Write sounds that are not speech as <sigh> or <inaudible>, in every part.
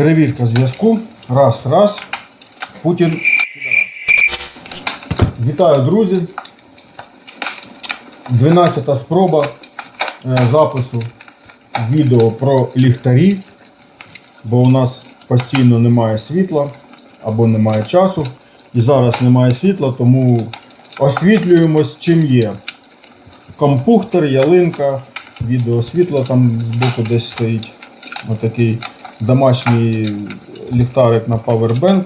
Перевірка зв'язку. Раз, раз. Путін. Вітаю, друзі. 12 спроба е, запису відео про ліхтарі, бо у нас постійно немає світла або немає часу. І зараз немає світла, тому освітлюємось чим є. Компухтер, ялинка, відео світла там збоку десь стоїть. Отакий домашній ліхтарик на Powerbank.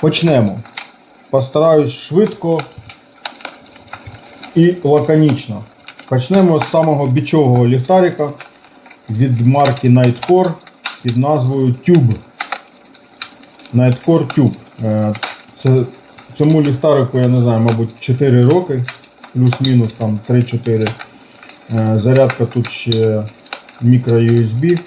Почнемо. Постараюсь швидко і лаконічно. Почнемо з самого бічового ліхтарика від марки Nightcore під назвою Tube. Nightcore Tube. Е, Це, цьому ліхтарику, я не знаю, мабуть, 4 роки, плюс-мінус там 3-4. Е, Зарядка тут ще мікро USB. Е,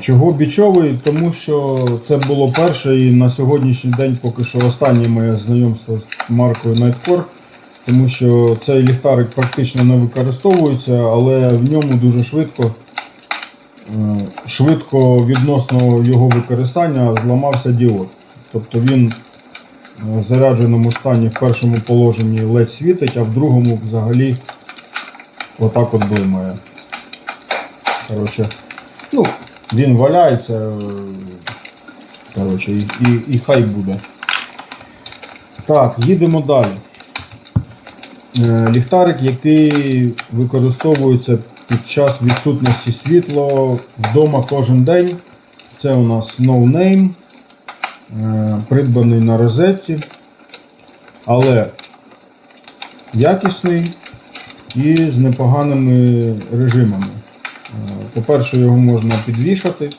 Чого бічовий? Тому що це було перше і на сьогоднішній день поки що останнє моє знайомство з маркою Nightcore. Тому що цей ліхтарик практично не використовується, але в ньому дуже швидко, е, швидко відносно його використання зламався діод. Тобто він е, в зарядженому стані в першому положенні ледь світить, а в другому взагалі отак от блимає. Коротше, ну, він валяється. е, Коротше, і, і, і хай буде. Так, їдемо далі. Е, Ліхтарик, який використовується під час відсутності світла вдома кожен день. Це у нас No Name, е, придбаний на розетці, але якісний і з непоганими режимами. По-перше, його можна підвішати.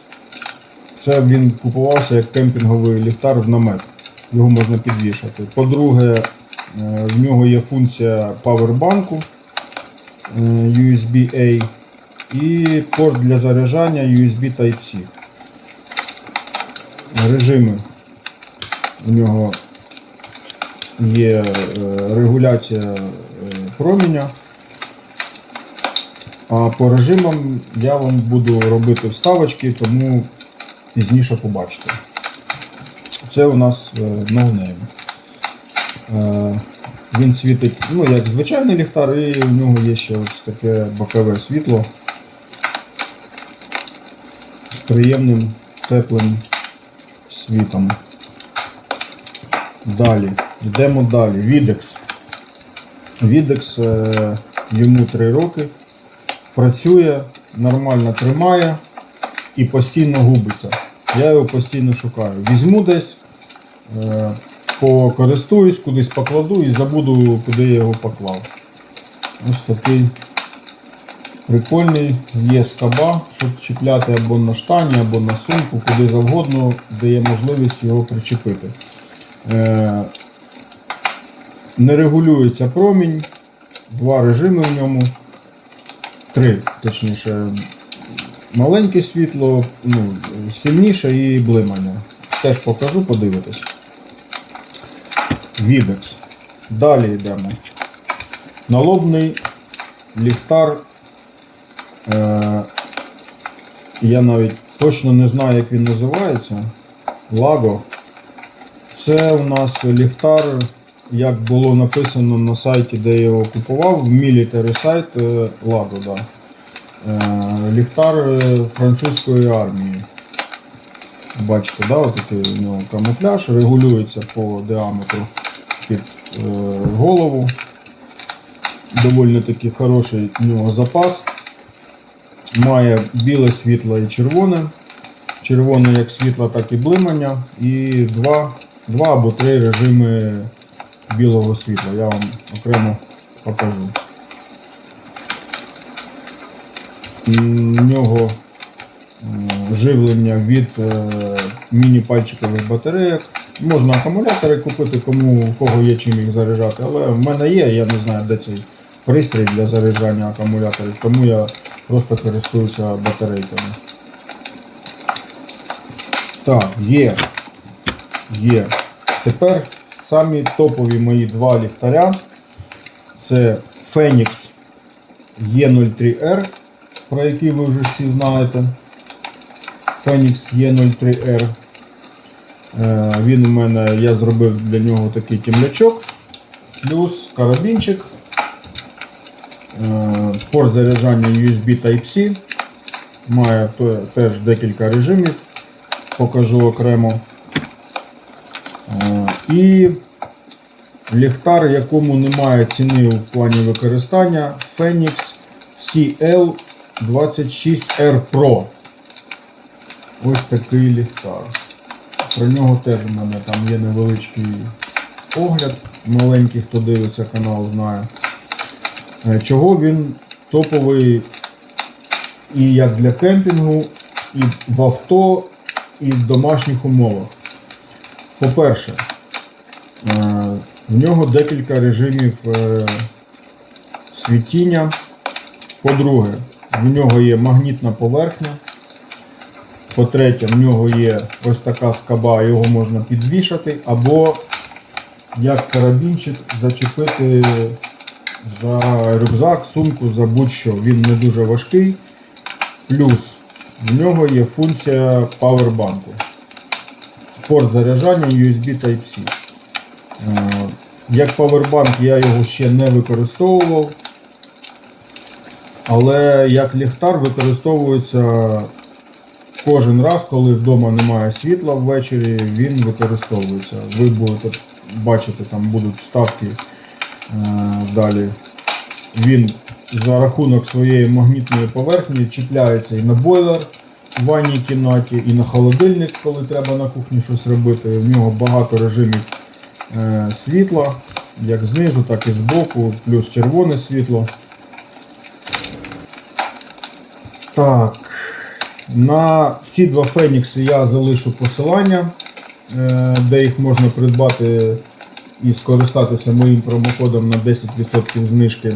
Це він купувався як кемпінговий ліхтар в намет. Його можна підвішати. По-друге, е, в нього є функція павербанку е, USB-A і порт для заряджання USB Type-C. Режими у нього є е, регуляція проміня. А по режимам я вам буду робити вставочки, тому пізніше побачите. Це у нас е, name. Е, Він світить, ну, як звичайний ліхтар, і в нього є ще ось таке бокове світло з приємним теплим світом. Далі, йдемо далі. Відекс. Відекс е, йому 3 роки. Працює, нормально тримає і постійно губиться. Я його постійно шукаю. Візьму десь, е, покористуюсь, кудись покладу і забуду, куди я його поклав. Ось такий прикольний, є скаба, щоб чіпляти або на штані, або на сумку, куди завгодно, де є можливість його причепити. Е, Не регулюється промінь, два режими в ньому, три, точніше, маленьке світло, ну, сильніше і блимання. Теж покажу, подивитись. Відекс. Далі йдемо. Налобний ліхтар. Е, я навіть точно не знаю, як він називається. Лаго. Це у нас ліхтар, як було написано на сайті, де я його купував, Military сайт е, Лаго, да. Е, Ліхтар е, французької армії. Бачите, да, отакий у нього камуфляж, регулюється по діаметру під голову. Доволі таки хороший у нього запас. Має біле світло і червоне. Червоне як світло, так і блимання. І два, два або три режими білого світла. Я вам окремо покажу. В нього живлення від е, міні-пальчикових батарейок. Можна акумулятори купити, кому у кого є чим їх заряджати, але в мене є, я не знаю, де цей пристрій для заряджання акумуляторів, тому я просто користуюся батарейками. Так, є. Є. Тепер самі топові мої два ліхтаря. Це Phoenix E03R, про який ви вже всі знаєте. Phoenix E03R. Е, Він у мене, я зробив для нього такий темлячок, плюс карабінчик, е, порт заряджання USB Type-C. Має теж декілька режимів, покажу окремо. І ліхтар, якому немає ціни у плані використання, Phoenix CL26R Pro. Ось такий ліхтар. Про нього теж у мене там є невеличкий огляд. Маленький, хто дивиться канал, знає. Е, Чого він топовий і як для кемпінгу, і в авто, і в домашніх умовах. По-перше, в нього декілька режимів е, світіння. По-друге, в нього є магнітна поверхня. По-третє, в нього є ось така скаба, його можна підвішати, або як карабінчик зачепити за рюкзак, сумку, за будь-що. Він не дуже важкий. Плюс в нього є функція павербанку. Порт заряджання USB Type-C. Як павербанк я його ще не використовував. Але як ліхтар використовується кожен раз, коли вдома немає світла ввечері, він використовується. Ви будете бачити, там будуть вставки е, далі. Він за рахунок своєї магнітної поверхні чіпляється і на бойлер в ванній кімнаті, і на холодильник, коли треба на кухні щось робити. В нього багато режимів е, світла, як знизу, так і збоку, плюс червоне світло. Так. На ці два фенікси я залишу посилання, е, де їх можна придбати і скористатися моїм промокодом на 10% знижки.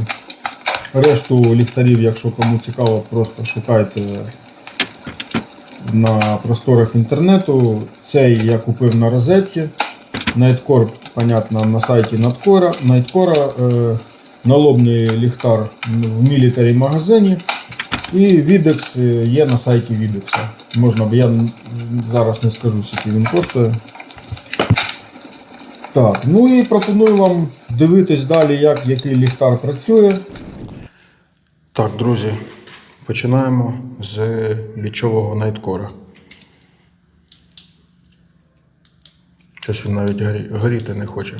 Решту ліхтарів, якщо кому цікаво, просто шукайте на просторах інтернету. Цей я купив на розетці. Nightcore, понятно, на сайті Nightcore. Nightcore е, налобний ліхтар в мілітарі магазині. І Videx е, є на сайті Videx. Можна, бо я зараз не скажу, скільки він коштує. Так, ну і пропоную вам дивитись далі, як який ліхтар працює. Так, друзі, починаємо з бічового найткора. Щось він навіть горі- горіти не хоче.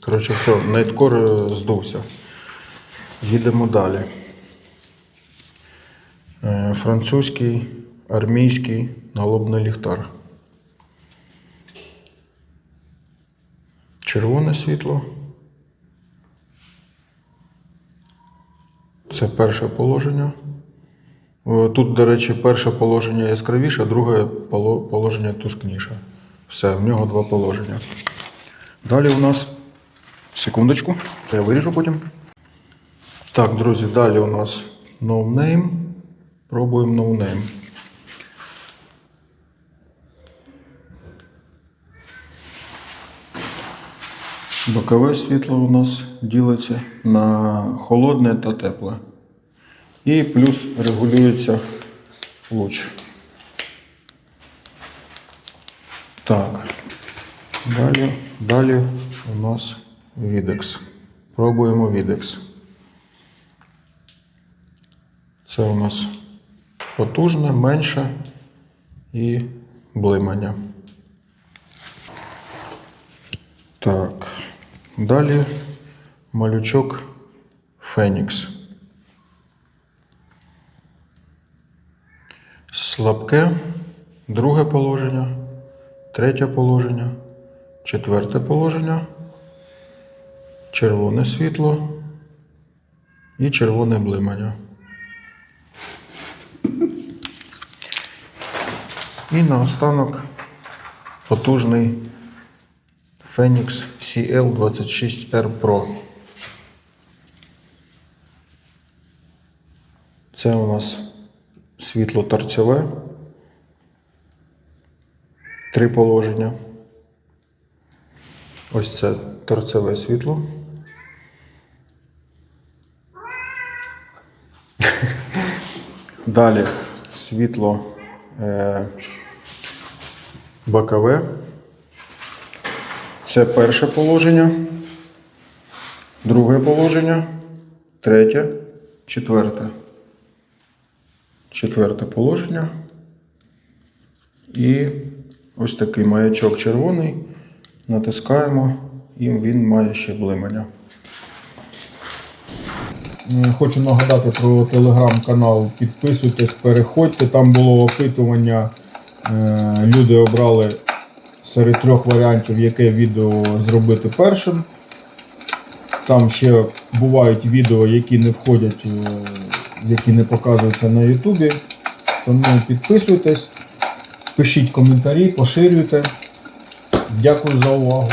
Коротше, все, найткор здувся. Їдемо далі. Е, Французький армійський налобний ліхтар. Червоне світло. Це перше положення. Е, Тут, до речі, перше положення яскравіше, друге положення тускніше. Все, в нього два положення. Далі у нас. Секундочку, це я виріжу потім. Так, друзі, далі у нас no name. Пробуємо no. Бокове світло у нас ділиться на холодне та тепле. І плюс регулюється луч. Так. Далі, далі у нас Videx. Пробуємо Videx. Це у нас потужне, менше і блимання. Так. Далі малючок Фенікс. Слабке, друге положення, третє положення, четверте положення, червоне світло і червоне блимання. І наостанок потужний Phoenix CL26R Pro. Це у нас світло торцеве. Три положення. Ось це торцеве світло. <laughs> Далі світло е, бокове. Це перше положення, друге положення, третє, четверте. Четверте положення. І ось такий маячок червоний. Натискаємо, і він має ще блимання. Е, Хочу нагадати про телеграм-канал. Підписуйтесь, переходьте. Там було опитування. Е, Люди обрали серед трьох варіантів, яке відео зробити першим. Там ще бувають відео, які не входять, е, які не показуються на Ютубі. Тому підписуйтесь, пишіть коментарі, поширюйте. Дякую за увагу.